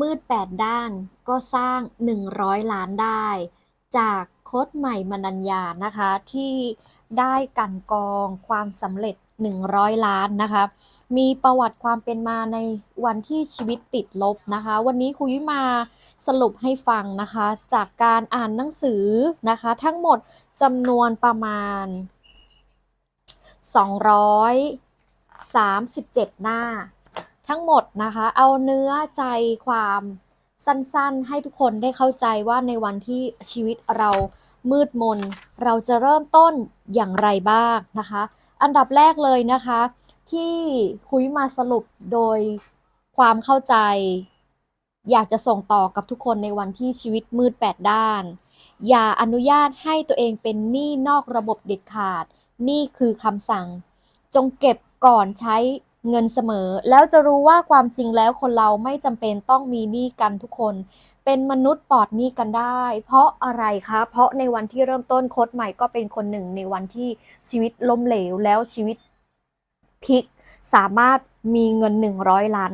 มืดแปดด้านก็สร้าง 100 ล้านได้ จากโค้ชใหม่มนัญญานะคะ ที่ได้กันกองความสำเร็จ 100 ล้านนะคะ มีประวัติความเป็นมาในวันที่ชีวิตติดลบนะคะ วันนี้ครูยุ้ยมาสรุปให้ฟังนะคะ จากการอ่านหนังสือนะคะ ทั้งหมดจำนวนประมาณ 237 หน้า ทั้งหมดนะคะ เอาเนื้อใจความสั้นๆ ให้ทุกคนได้เข้าใจว่าในวันที่ชีวิตเรามืดมน เราจะเริ่มต้นอย่างไรบ้างนะคะ อันดับแรกเลยนะคะ ที่คุยมาสรุปโดยความเข้าใจ อยากจะส่งต่อกับทุกคนในวันที่ชีวิตมืดแปดด้าน อย่าอนุญาตให้ตัวเองเป็นหนี้นอกระบบเด็ดขาด นี่คือคำสั่ง จงเก็บก่อนใช้ เงินเสมอ แล้วจะรู้ว่าความจริงแล้วคนเราไม่จำเป็นต้องมีหนี้กันทุกคน เป็นมนุษย์ปลอดหนี้กันได้ เพราะอะไรคะ เพราะในวันที่เริ่มต้นโค้ดใหม่ก็เป็นคนหนึ่งในวันที่ชีวิตล้มเหลวแล้วชีวิตพลิกสามารถมีเงิน 100 ล้าน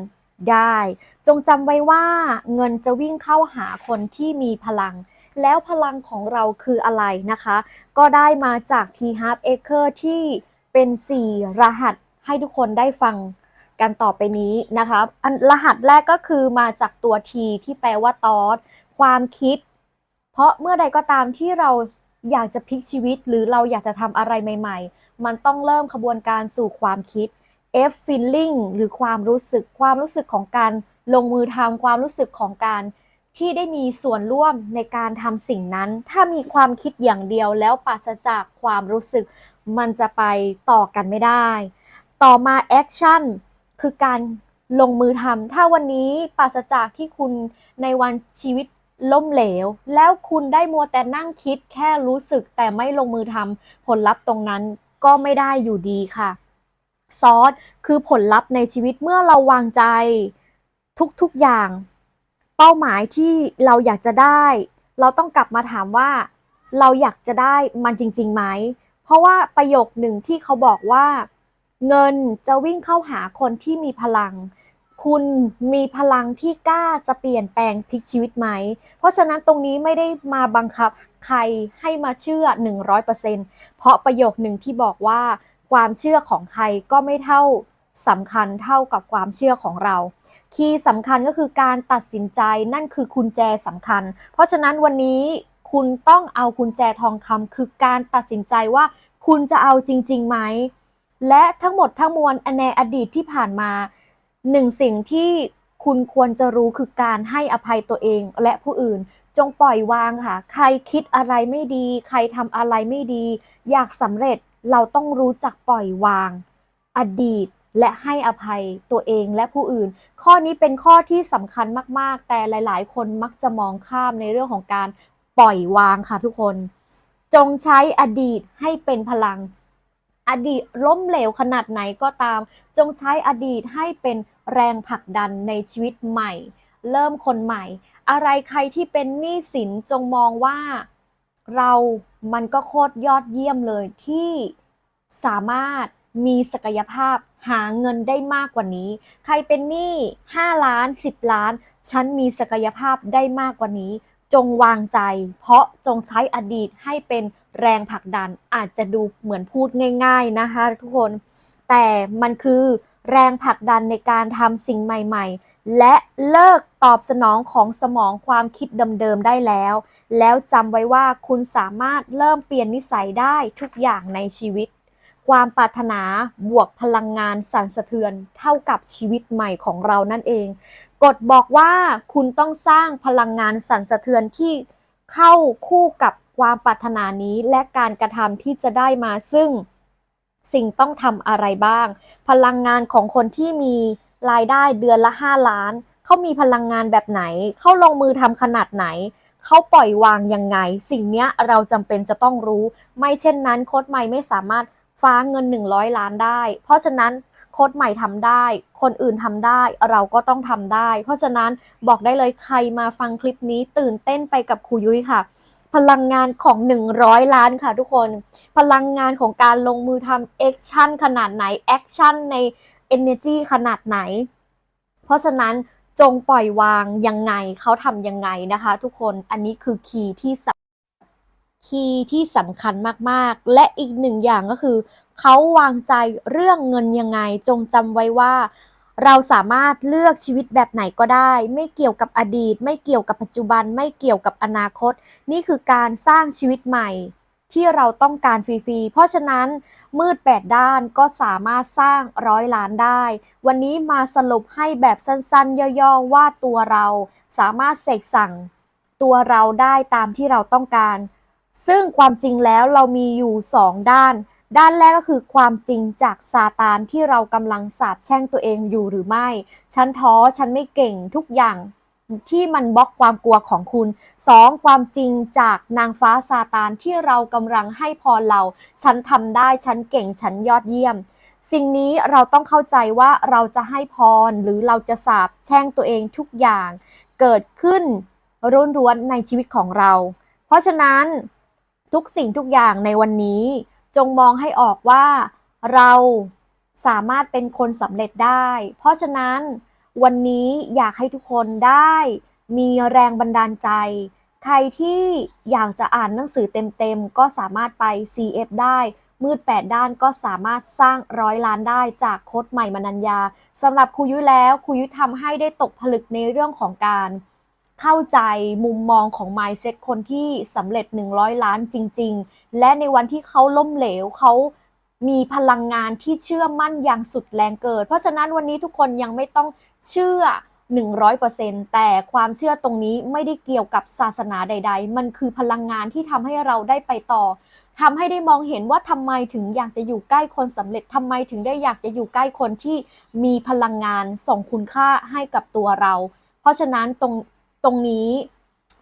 ได้ จงจำไว้ว่าเงินจะวิ่งเข้าหาคนที่มีพลัง แล้วพลังของเราคืออะไรนะคะ ก็ได้มาจาก T Half Acre ที่เป็น 4 รหัส ให้ทุกคนได้ฟังกันต่อไปนี้นะคะอันรหัสแรกก็คือมาจากตัว T ที่แปลว่าตอสความคิด เพราะเมื่อใดก็ตามที่เราอยากจะพลิกชีวิต หรือเราอยากจะทำอะไรใหม่ ๆ มันต้องเริ่มขบวนการสู่ความคิด F feeling หรือความรู้สึกความรู้สึกของการลงมือทำความรู้สึกของการที่ได้มีส่วนร่วมในการทำสิ่งนั้น ถ้ามีความคิดอย่างเดียวแล้วปราศจากความรู้สึก มันจะไปต่อกันไม่ได้ ต่อมาแอคชั่นคือการลงมือทำถ้าวันนี้ปราศจากที่คุณในวันชีวิตล้มเหลว แล้วคุณได้มัวแต่นั่งคิดแค่รู้สึกแต่ไม่ลงมือทำผลลัพธ์ตรงนั้นก็ไม่ได้อยู่ดีค่ะซอสคือผลลัพธ์ในชีวิตเมื่อเราวางใจทุกๆอย่าง เป้าหมายที่เราอยากจะได้ เราต้องกลับมาถามว่า เราอยากจะได้มันจริงๆไหม เพราะว่าประโยคหนึ่งที่เขาบอกว่า เงินจะวิ่งเข้าหาคนที่มีพลัง คุณมีพลังที่กล้าจะเปลี่ยนแปลงพลิกชีวิตไหม เพราะฉะนั้นตรงนี้ไม่ได้มาบังคับใครให้มาเชื่อ 100%เพราะประโยคหนึ่งที่บอกว่าความเชื่อของใครก็ไม่เท่าสำคัญเท่ากับความเชื่อของเรา คีย์สำคัญก็คือการตัดสินใจนั่นคือกุญแจสำคัญ เพราะฉะนั้นวันนี้คุณต้องเอากุญแจทองคำคือการตัดสินใจว่าคุณจะเอาจริงๆไหม และทั้งหมดทั้งมวลในอดีตที่ผ่านมาหนึ่งสิ่งที่คุณควรจะรู้คือการให้อภัยตัวเองและผู้อื่น จงปล่อยวางค่ะ ใครคิดอะไรไม่ดี ใครทำอะไรไม่ดี อยากสำเร็จเราต้องรู้จักปล่อยวาง อดีตและให้อภัยตัวเองและผู้อื่น ข้อนี้เป็นข้อที่สำคัญมาก ๆ แต่หลาย ๆ คนมักจะมองข้ามในเรื่องของการปล่อยวางค่ะทุกคน จงใช้อดีตให้เป็นพลัง อดีตล้มเหลวขนาดไหนก็ตาม จงใช้อดีตให้เป็นแรงผลักดันในชีวิตใหม่ เริ่มคนใหม่ อะไรใครที่เป็นหนี้สินจงมองว่าเรามันก็โคตรยอดเยี่ยมเลยที่สามารถมีศักยภาพหาเงินได้มากกว่านี้ ใครเป็นหนี้ 5 ล้าน 10 ล้าน ฉันมีศักยภาพได้มากกว่านี้ จงวางใจ เพราะจงใช้อดีตให้เป็น แรงผลักดันอาจจะดูเหมือนพูดง่าย ๆนะคะ ทุกคนแต่มันคือแรงผลักดันในการทำสิ่งใหม่ ๆ และเลิกตอบสนองของสมองความคิดเดิมๆได้แล้ว แล้วจำไว้ว่าคุณสามารถเริ่มเปลี่ยนนิสัยได้ทุกอย่างในชีวิต ความปรารถนาบวกพลังงานสั่นสะเทือนเท่ากับชีวิตใหม่ของเรานั่นเอง กฎบอกว่าคุณต้องสร้างพลังงานสั่นสะเทือนที่เข้าคู่กับ ความปรารถนานี้และการกระทำที่จะได้มาซึ่งสิ่งต้องทำอะไรบ้าง พลังงานของคนที่มีรายได้เดือนละ 5 ล้าน เขามีพลังงานแบบไหน เขาลงมือทำขนาดไหน เขาปล่อยวางยังไง สิ่งนี้เราจำเป็นจะต้องรู้ ไม่เช่นนั้นโค้ดใหม่ไม่สามารถฟ้าเงิน 100 ล้านได้ เพราะฉะนั้นโค้ดใหม่ทำได้ คนอื่นทำได้ เราก็ต้องทำได้ เพราะฉะนั้นบอกได้เลยใครมาฟังคลิปนี้ตื่นเต้นไปกับครูยุ้ยค่ะ พลังงานของ 100 ล้านค่ะทุกคน พลังงานของการลงมือทำแอคชั่นขนาดไหนแอคชั่นใน energy ขนาดไหน เพราะฉะนั้นจงปล่อยวางยังไงเขาทำยังไงนะคะ ทุกคนอันนี้คือคีย์ที่สำคีย์ที่สำคัญมากๆ และอีกหนึ่งอย่างก็คือ เขาวางใจเรื่องเงินยังไงจงจำไว้ว่า เราสามารถเลือกชีวิตแบบไหนก็ได้ ไม่เกี่ยวกับอดีต ไม่เกี่ยวกับปัจจุบัน ไม่เกี่ยวกับอนาคต นี่คือการสร้างชีวิตใหม่ ที่เราต้องการฟรีๆ เพราะฉะนั้นมืด8ด้านก็สามารถสร้างร้อยล้านได้ วันนี้มาสรุปให้แบบสั้นๆ ย่อๆ ว่าตัวเราสามารถเสกสั่ง ตัวเราได้ตามที่เราต้องการ ซึ่งความจริงแล้วเรามีอยู่2ด้าน ด้านแรกก็คือความจริงจากซาตานที่เรากำลังสาบแช่งตัวเองอยู่หรือไม่ ฉันท้อ ฉันไม่เก่งทุกอย่างที่มันบล็อกความกลัวของคุณ 2. ความจริงจากนางฟ้าซาตานที่เรากำลังให้พรเรา ฉันทำได้ ฉันเก่ง ฉันยอดเยี่ยม สิ่งนี้เราต้องเข้าใจว่าเราจะให้พรหรือเราจะสาบแช่งตัวเองทุกอย่าง เกิดขึ้นรุนร้วนในชีวิตของเรา เพราะฉะนั้นทุกสิ่งทุกอย่างในวันนี้ จงมองให้ออกว่าเราสามารถเป็นคนสำเร็จได้ เพราะฉะนั้นวันนี้อยากให้ทุกคนได้มีแรงบันดาลใจ ใครที่อยากจะอ่านหนังสือเต็มๆ ก็สามารถไป CF ได้ มืด 8 ด้านก็สามารถสร้างร้อยล้านได้จากโค้ดใหม่มนัญญาสำหรับครูยุ้ยแล้วครูยุ้ยทำให้ได้ตกผลึกในเรื่องของการ เข้าใจมุมมองของ mindset คนที่สำเร็จ 100 ล้านจริง ๆ และในวันที่เขาล้มเหลวเขามีพลังงานที่เชื่อมั่นอย่างสุดแรงเกิด เพราะฉะนั้นวันนี้ทุกคนยังไม่ต้องเชื่อ 100%แต่ความเชื่อตรงนี้ไม่ได้เกี่ยวกับศาสนาใด ๆ มันคือพลังงานที่ทำให้เราได้ไปต่อทำให้ได้มองเห็นว่าทำไมถึงอยากจะอยู่ใกล้คนสำเร็จทำไมถึงได้อยากจะอยู่ใกล้คนที่มีพลังงานส่งคุณค่าให้กับตัวเรา เพราะฉะนั้นตรง ตรงนี้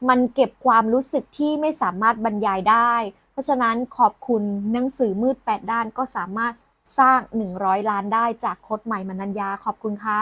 มันเก็บความรู้สึกที่ไม่สามารถบรรยายได้ เพราะฉะนั้นขอบคุณหนังสือมืด 8 ด้านก็สามารถสร้าง 100 ล้านได้จากโค้ดใหม่มนัญญาขอบคุณค่ะ